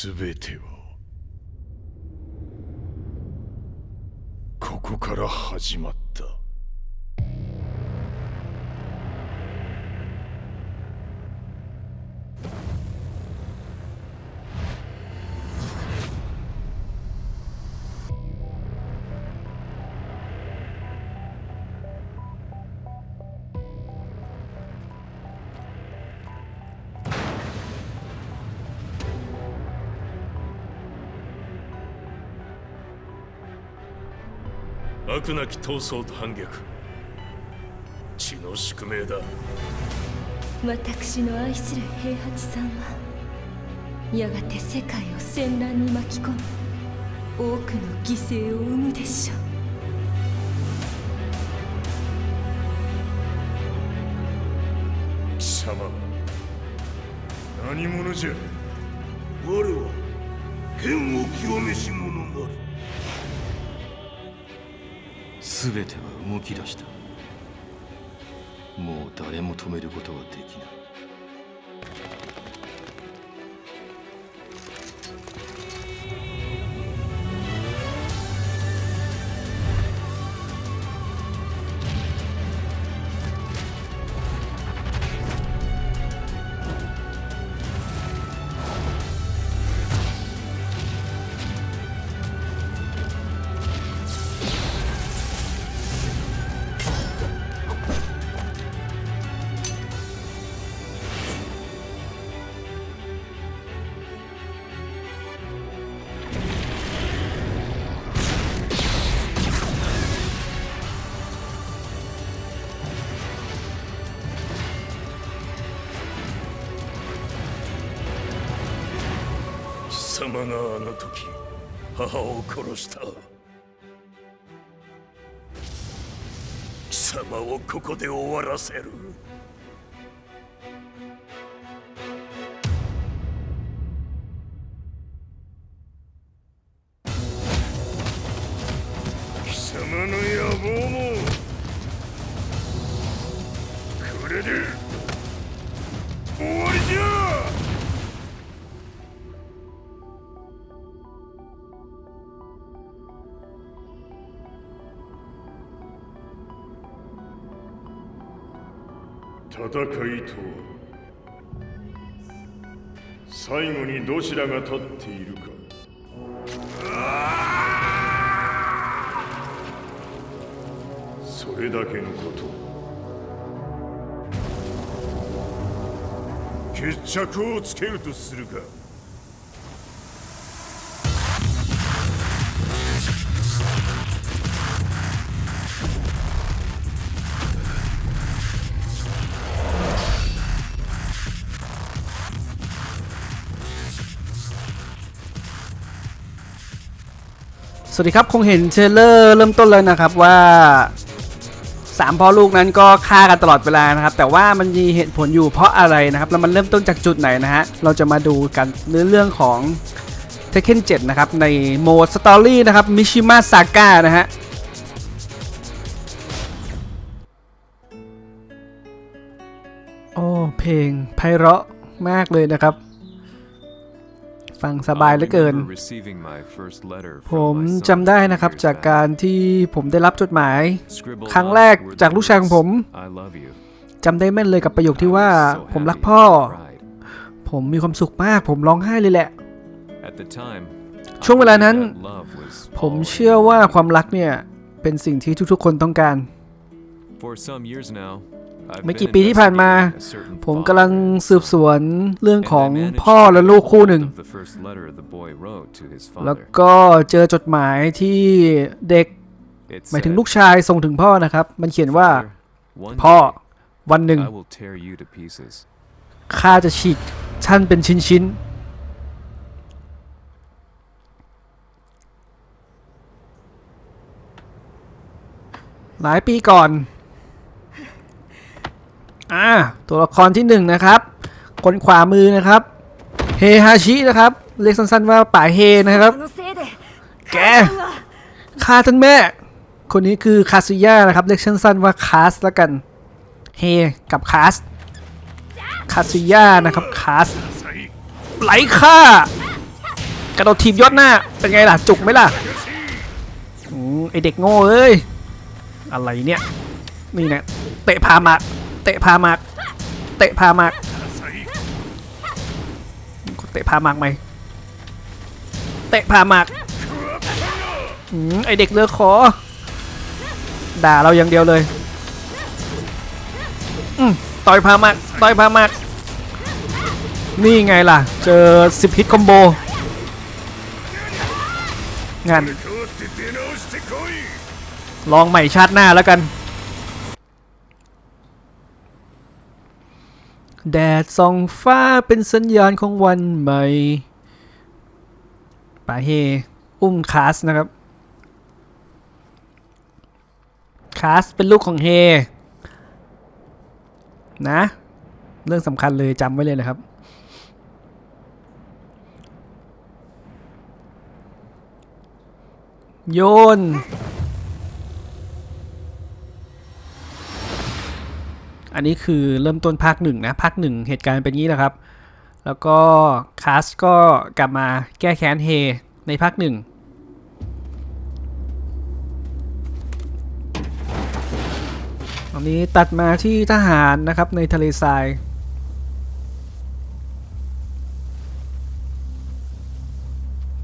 全てはここから始まった。悪なき闘争と反逆。血の宿命だ。私の愛する平八さんはやがて世界を戦乱に巻き込み多くの犠牲を生むでしょう。貴様何者じゃ。我は剣を清めし全ては動き出した。もう誰も止めることはできない。様があの時母を殺した。貴様をここで終わらせる。戦いとは。最後にどちらが立っているか。それだけのこと。決着をつけるとするか。 วัสดีครับ คงเห็นเทรลเลอร์เริ่มต้นเลยนะครับว่าสามพ่อลูกนั้นก็ฆ่ากันตลอดเวลานะครับ แต่ว่ามันมีเหตุผลอยู่เพราะอะไรนะครับ แล้วมันเริ่มต้นจากจุดไหนนะฮะ เราจะมาดูกันเนื้อเรื่องของ Tekken 7นะครับ ในโหมดสตอรี่นะครับมิชิม a ซาก้านะฮะโอ้เพลงไพเราะมากเลยนะครับ ฟังสบายเหลือเกิน ผมจำได้นะครับจากการที่ผมได้รับจดหมาย ครั้งแรกจากลูกชายของผมจำได้แม่นเลยกับประโยคที่ว่า ผมรักพ่อ ผมมีความสุขมาก ผมร้องไห้เลยแหละ ช่วงเวลานั้น ผมเชื่อว่าความรักเนี่ย เป็นสิ่งที่ทุกๆ คนต้องการ ไม่กี่ปีที่ผ่านมา ผมกำลังสืบสวนเรื่องของพ่อและลูกคู่หนึ่ง แล้วก็เจอจดหมายที่เด็ก หมายถึงลูกชายส่งถึงพ่อนะครับ มันเขียนว่า พ่อวันหนึ่งข้าจะฉีกท่านเป็นชิ้นๆหลายปีก่อน อ่าตัวละครที่หนึ่งนะครับคนขวามือนะครับ เฮฮาชินะครับ เรียกสั้นๆว่าป่าเฮนะครับ แกคาท่านแม่ คนนี้คือคาซุย่านะครับ เรียกสั้นๆว่าคาสละกัน เฮกับคาส คาซุย่านะครับคาสไหลค่ากระโดดทีบยอดหน้า เป็นไงล่ะ จุกไหมล่ะอไอเด็กโง่เอ้ย อะไรเนี่ย นี่นะเตะพามา เตะพามากเตะพามากเตะพามากไหมเตะพามากไอเด็กเลือกคอด่าเราอย่างเดียวเลยต่อยพามากต่อยพามากนี่ไงล่ะ เจอสิบฮิตคอมโบงานลองใหม่ชาติหน้าแล้วกัน แดดส่องฟ้าเป็นสัญญาณของวันใหม่ป่าเฮอุ้มคาสนะครับคาสเป็นลูกของเฮนะ เรื่องสำคัญเลยจำไว้เลยนะครับ โยน อันนี้คือเริ่มต้นภาคหนึ่งนะภาคหนึ่งเหตุการณ์เป็นงี้นะครับ แล้วก็คาสก็กลับมาแก้แค้นเฮในภาคหนึ่งตอนนี้ตัดมาที่ทหารนะครับในทะเลทราย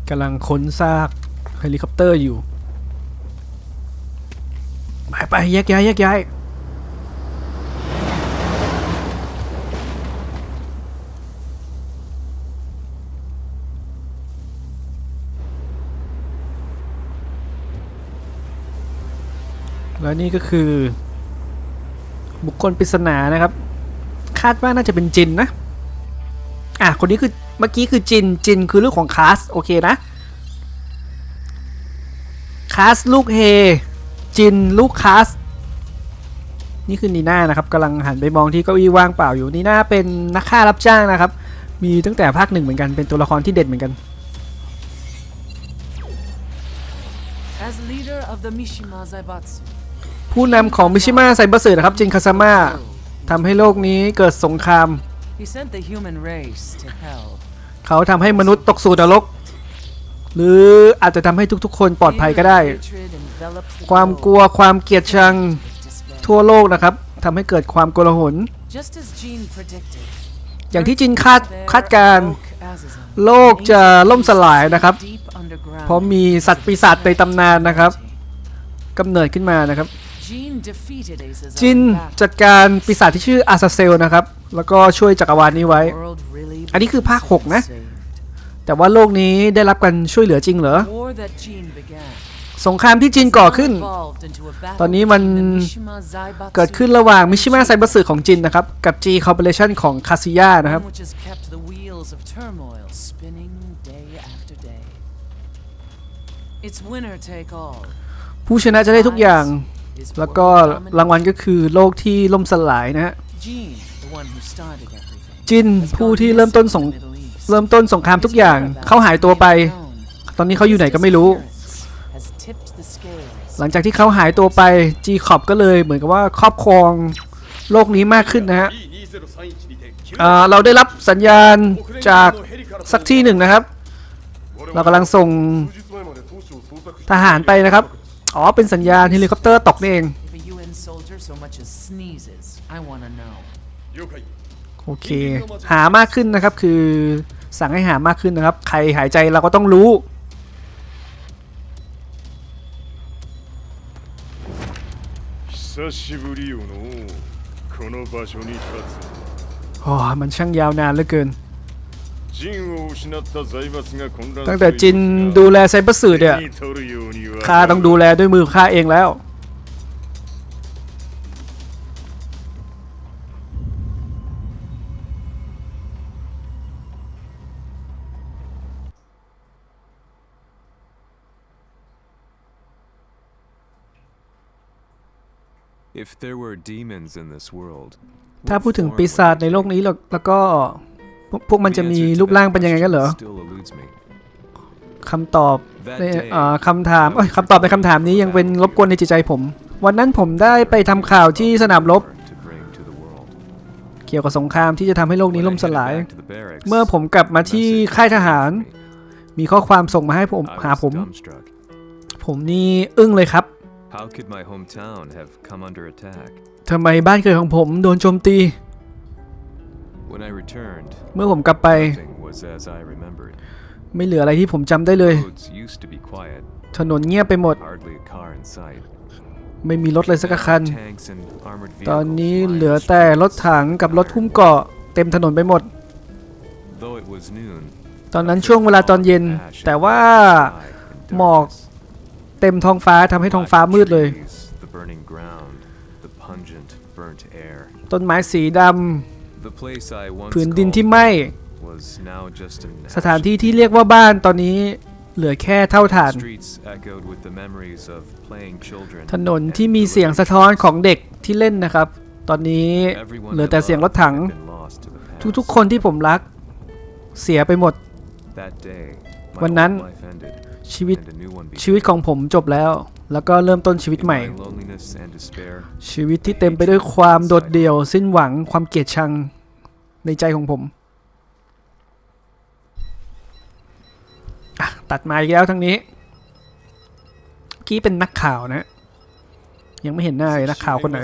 กำลังค้นซากเฮลิคอปเตอร์อยู่ ไปไปแยกย้ายแยกย้าย แล้วนี่ก็คือ บุคคลปริศนานะครับ คาดว่าน่าจะเป็นจินนะอะคนนี้คือเมื่อกี้คือจินจินคือลูกของคาสโอเคนะคาสลูกเฮจินลูกคาสนี่คือนีน่านะครับกำลังหันไปมองที่เก้าอี้ว่างเปล่าอยู่นีน่าเป็นนักฆ่ารับจ้างนะครับ มีตั้งแต่ภาคหนึ่งเหมือนกันเป็นตัวละครที่เด่นเหมือนกัน As leader of the Mishima Zaibatsu, ผู้นำของมิชิมะไซเบอร์เซนะครับจินคาซามะทำให้โลกนี้เกิดสงคราม he sent the human race to hell. เขาทำให้มนุษย์ตกสู่นรก หรืออาจจะทำให้ทุกๆ คนปลอดภัยก็ได้ Fear and hatred envelops the ความ globe กลัวความเกลียดชัง with despair. ทั่วโลกนะครับทำให้เกิดความโกลาหล Just as Jean predicted, อย่างที่จินคาด there คาดการณ์ awoke Azazel, โลกจะล่มสลายนะครับ deep underground เพราะมีสัตว์ปีศาจในตำนานนะครับกำเนิดขึ้นมานะครับ Jean defeated Azazel จิน in battle. จัดการปีศาจที่ชื่ออาซาเซลนะครับ แล้วก็ช่วยจักรวาลนี้ไว้ World really อันนี้คือภาค was 6นะ saved. แต่ว่าโลกนี้ได้รับการช่วยเหลือจริงเหรอ War that Jean began สงครามที่จีนก่อขึ้น evolved into a battle ตอนนี้มัน between the Mishima Zaibatsu เกิดขึ้นระหว่างมิชิมะไซเบอร์สึของจินนะครับ กับ G Corporation ของคาซิยานะครับ one which has kept the wheels of turmoil spinning day after day. It's winner take all. ผู้ชนะจะได้ทุกอย่าง Is แล้วก็รางวัลก็คือโลกที่ล่มสลายนะฮะจินผู้ที่เริ่มต้นสงเริ่มต้นสงครามทุกอย่างเขาหายตัวไป ตอนนี้เขาอยู่ไหนก็ไม่รู้ หลังจากที่เขาหายตัวไป G Corp ก็เลยเหมือนกับว่าครอบครองโลกนี้มากขึ้นนะฮะเราได้รับสัญญาณจากสักที่หนึ่งนะครับ เรากำลังส่งทหารไปนะครับ อ๋อ เป็นสัญญาณเฮลิคอปเตอร์ตกนี่เอง โอเค หามากขึ้นนะครับ คือสั่งให้หามากขึ้นนะครับ ใครหายใจเราก็ต้องรู้ โอ้มันช่างยาวนานเหลือเกิน ตั้งแต่จินดูแลไซเบอร์สื่อเนี่ยข้าต้องดูแลด้วยมือข้าเองแล้ว ถ้าพูดถึงปีศาจในโลกนี้แล้วก็ พวกพวกมันจะมีรูปร่างเป็นยังไงกันเหรอ still eludes me. คำตอบในเอ่อคำถามเอ้ยคำตอบในคำถามนี้ยังเป็นรบกวนในจิตใจผม วันนั้นผมได้ไปทำข่าวที่สนามรบ To bring to the world. เกี่ยวกับสงครามที่จะทำให้โลกนี้ When I ล่มส headed ลาย back to the barracks, เมื่อผมกลับมาที่ message ค่ายทหาร was with me. มีข้อความส่งมาให้ผม I หา was ผม dumbstruck. ผมนี่อึ้งเลยครับ How could my hometown have come under attack? ทำไมบ้านเกิดของผมโดนโจมตี When I returned, เมื่อผมกลับไป everything was as I remembered. ไม่เหลืออะไรที่ผมจำได้เลย Roads used to be quiet, ถนนเงียบไปหมด hardly a car in sight. ไม่มีรถเลยสักคัน Tanks and armored ตอน vehicles นี้ lined เหลือ the แต่รถ streets ถังกับรถหุ้มเกราะเต็มถนนไปหมด Though it was noon, ตอนนั้นช่วงเวลาตอนเย็น แต่ว่าหมอกเต็มท้องฟ้าทำให้ท้องฟ้ามืดเลย The burning ground, the pungent burnt air. ต้นไม้สีด The place I ำ once ผืนดิน called ที่ไหม้ was now just an สถานที่ที่เรียกว่าบ้านตอนนี้เหลือแค่เท่าฐาน Streets echoed with the memories of playing children. ถนนที่มีเสียงสะท้อนของเด็กที่เล่นนะครับ ตอนนี้ Everyone เหลือ I แต่เสียงรถ loved ถัง had been lost to the past. ทุกๆคนที่ผมรัก เสียไปหมด That day, my วันนั้น old life ended, ชีวิตชีวิตของผมจบแล้ว แล้วก็เริ่มต้นชีวิตใหม่ ชีวิตที่เต็มไปด้วยความโดดเดี่ยว สิ้นหวังความเกลียดชังในใจของผมตัดมาอีกแล้วทั้งนี้กี้เป็นนักข่าวนะ ยังไม่เห็นหน้าเลยนักข่าวคนไหน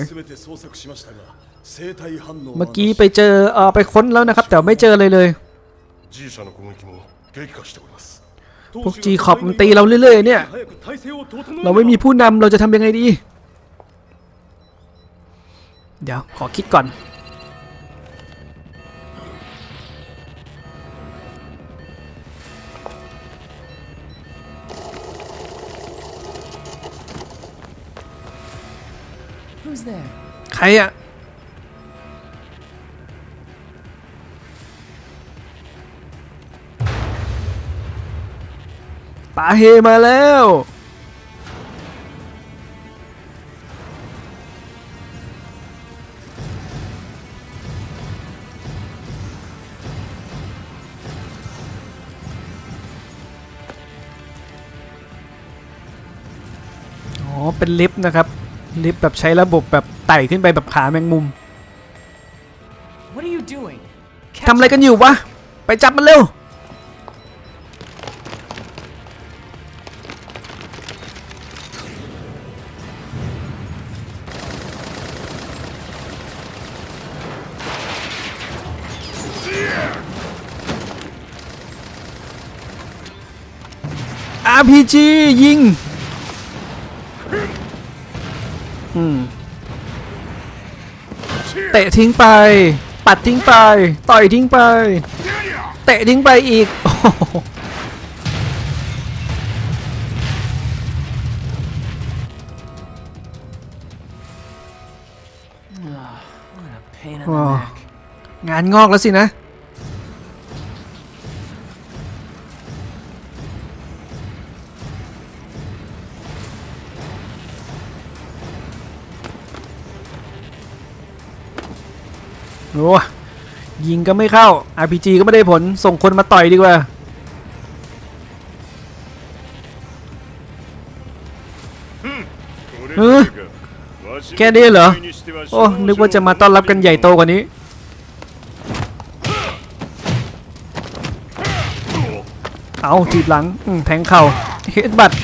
เมื่อกี้ไปเจอเออไปค้นแล้วนะครับ แต่ไม่เจอเลยเลย พวก G ขอบมันตีเราเรื่อยๆเนี่ย เราไม่มีผู้นำเราจะทำยังไงดี เดี๋ยวขอคิดก่อน Who's there? ใครอะ ป๋าเฮมาแล้ว อ๋อ เป็นลิฟต์นะครับ ลิฟต์แบบใช้ระบบแบบไต่ขึ้นไปแบบขาแมงมุม What are you doing? ทำอะไรกันอยู่วะ ไปจับมันเร็ว RPG ยิง อืม เตะทิ้งไป ปัดทิ้งไป ต่อยทิ้งไป เตะทิ้งไปอีกโอ้โห What a pain in the Oh. neck. งานงอกแล้วสินะ โอ้ยิงก็ไม่เข้า RPG ก็ไม่ได้ผล ส่งคนมาต่อยดีกว่า เออแค่นี้เหรอ โอ้ นึกว่าจะมาต้อนรับกันใหญ่โตกว่านี้ เอาจีบหลัง แทงเข่าเฮ็ดบัตร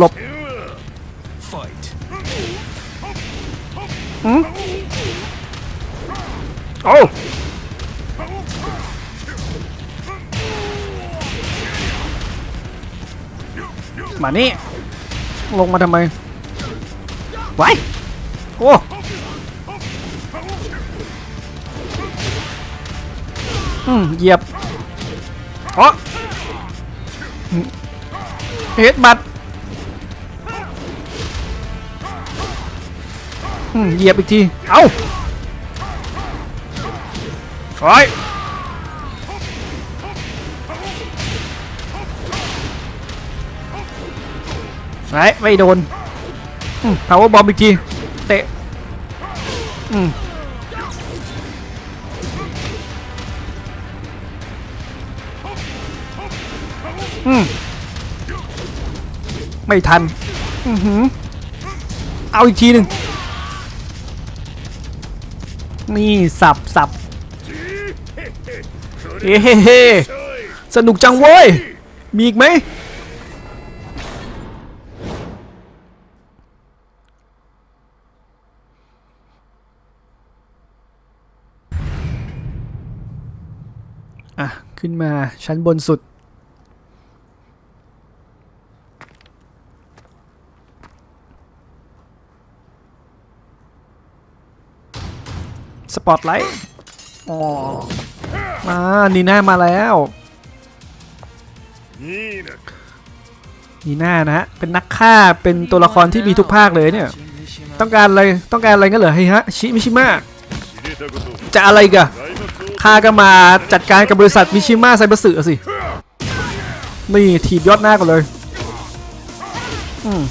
หลบ Fight. โอ้มานี่ ลงมาทำไมไว้โอ้อืมเหยียบอ๋ออืมเฮดบัตอื เหยียบอีกที เอ้าโอ้ยไอ้ไม่โดนพาวเวอร์บอมอีกที เตะอืมอืมไม่ทันอือหือเอาอีกทีหนึ่ง นี่สับสับเฮ้เฮ้เฮ้สนุกจังเว้ย มีอีกไหมอะ ขึ้นมาชั้นบนสุด ปอตไลท์อ๋อมานีน่ามาแล้วนีน่านะฮะเป็นนักฆ่าเป็นตัวละครที่มีทุกภาคเลยเนี่ย ต้องการอะไรต้องการอะไรกันเหรอเฮ้ยฮะชิมิชิมะจะอะไรกันข้าก็มาจัดการกับบริษัทมิชิมะไซเบอร์สือสินี่ถีบยอดหน้าก่อนเลยอืม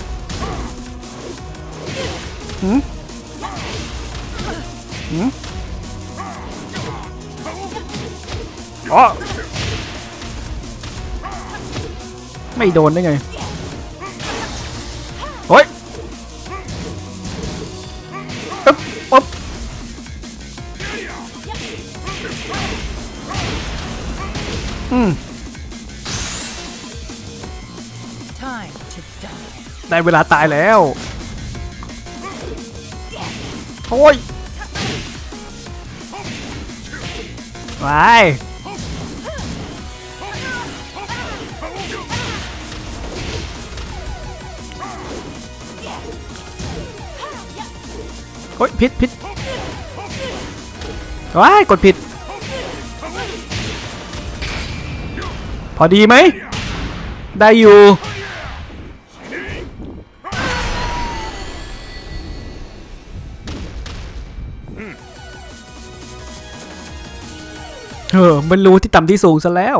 อืมอืม อ๋อไม่โดนได้ไงเฮ้ยอึ๊บปึ๊บอืมได้เวลาตายแล้ว โอ้ย ไป โอ้ยผิดผิดว้ายกดผิด พอดีไหม ได้อยู่ เออมันรู้ที่ต่ำที่สูงซะแล้ว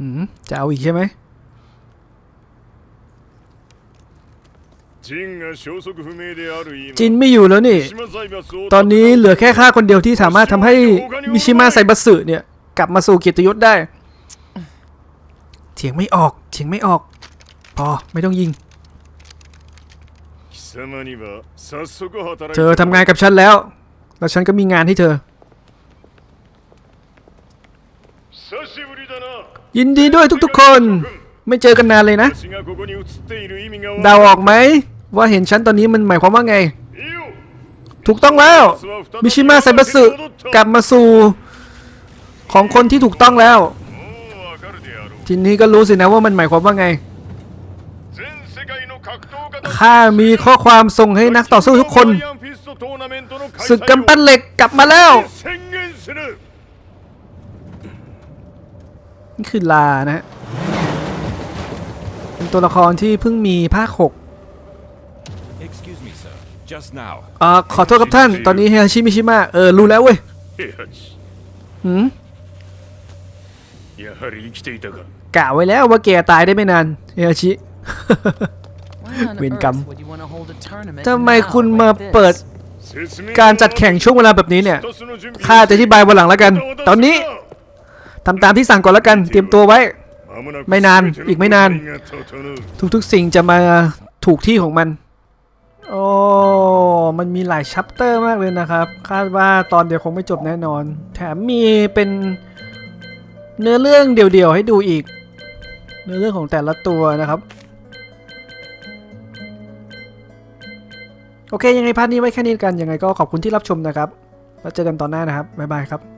อืม จะเอาอีกใช่ไหมจินไม่อยู่แล้วนี่ ตอนนี้เหลือแค่ข้าคนเดียวที่สามารถทำให้มิชิมะไซบัสึเนี่ย กลับมาสู่เกียรติยศได้ เถียงไม่ออก เถียงไม่ออก พอไม่ต้องยิง เธอทำงานกับฉันแล้ว แล้วฉันก็มีงานให้เธอ ยินดีด้วยทุกๆคน ไม่เจอกันนานเลยนะ เดาออกไหม ว่าเห็นฉันตอนนี้มันหมายความว่าไง ถูกต้องแล้วมิชิมะไซบัสึกลับมาสู่ของคนที่ถูกต้องแล้ว ทีนี้ก็รู้สินะว่ามันหมายความว่าไงข้ามีข้อความส่งให้นักต่อสู้ทุกคนศึกกำปั้นเหล็กกลับมาแล้ว นี่คือลานะฮะเป็นตัวละครที่เพิ่งมีภาคหกอ่าขอโทษครับท่าน ตอนนี้เฮชิมิชิมะเออรู้แล้วเว้ยหืมกะไว้แล้วว่าแกตายได้ไม่นานเฮชิเวนกรมทำไมคุณมาเปิดการจัดแข่งช่วงเวลาแบบนี้เนี่ย ข้าจะอธิบายวันหลังแล้วกัน ตอนนี้ ทำตามที่สั่งก่อนแล้วกัน เตรียมตัวไว้ ไม่นาน อีกไม่นาน ทุกๆสิ่งจะมาถูกที่ของมัน โอ้ มันมีหลายชัปเตอร์มากเลยนะครับ คาดว่าตอนเดียวคงไม่จบแน่นอน แถมมีเป็นเนื้อเรื่องเดี่ยวๆให้ดูอีก เนื้อเรื่องของแต่ละตัวนะครับ โอเค ยังไงพาร์ทนี้ไว้แค่นี้กัน ยังไงก็ขอบคุณที่รับชมนะครับ แล้วเจอกันตอนหน้านะครับ บ๊ายบายครับ